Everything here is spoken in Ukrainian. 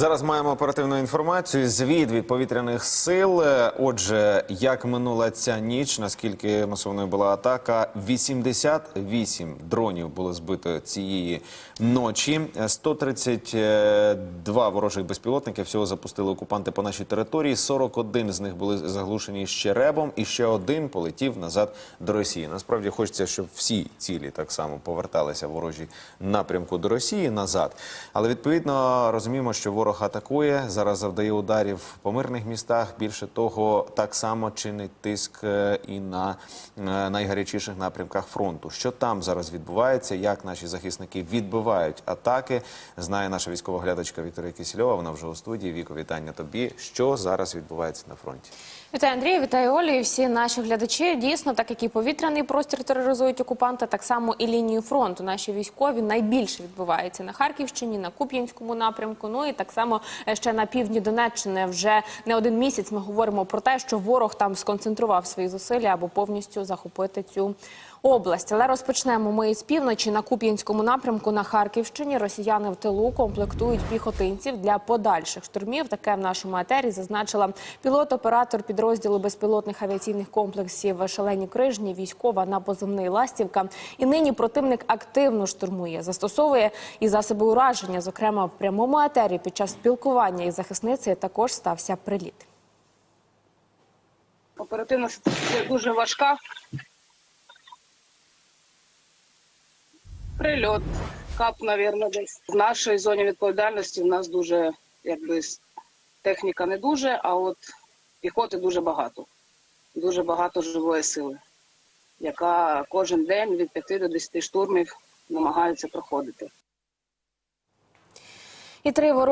Зараз маємо оперативну інформацію. Звіт від повітряних сил. Е, Отже, як минула ця ніч, наскільки масовною була атака, 88 дронів було збито цієї ночі. Е, 132 ворожих безпілотники всього запустили окупанти по нашій території. 41 з них були заглушені ще ребом, і ще один полетів назад до Росії. Насправді хочеться, щоб всі цілі так само поверталися ворожі напрямку до Росії назад. Але відповідно розуміємо, що ворог атакує зараз, завдає ударів по мирних містах. Більше того, так само чинить тиск е, і на е, найгарячіших напрямках фронту. Що там зараз відбувається? Як наші захисники відбивають атаки? Знає наша військова глядачка Вікторія Кисельова. Вона вже у студії. Віко, вітання тобі. Що зараз відбувається на фронті? Вітаю Андрій, вітаю Олю і всі наші глядачі. Дійсно, так як і повітряний простір тероризують окупанти, так само і лінію фронту. Наші військові найбільше відбуваються на Харківщині, на Куп'янському напрямку. Ну і так е, ще на півдні Донеччини. Вже не один місяць ми говоримо про те, що ворог там сконцентрував свої зусилля або повністю захопити цю область. Але розпочнемо ми з півночі на Куп'янському напрямку на Харківщині. Росіяни в тилу комплектують піхотинців для подальших штурмів. Таке в нашому етері зазначила пілот-оператор підрозділу безпілотних авіаційних комплексів Шалені Крижні, військова на позивний Ластівка. І нині противник активно штурмує, застосовує і засоби ураження. Зокрема, в прямому етері під час спілкування із захисницею також стався приліт. Оперативна ситуація дуже важка. Прильот, кап, мабуть, десь. В нашій зоні відповідальності в нас дуже, якби техніка не дуже, а от піхоти дуже багато. Дуже багато живої сили, яка кожен день від 5 до 10 штурмів намагається проходити. І три ворожі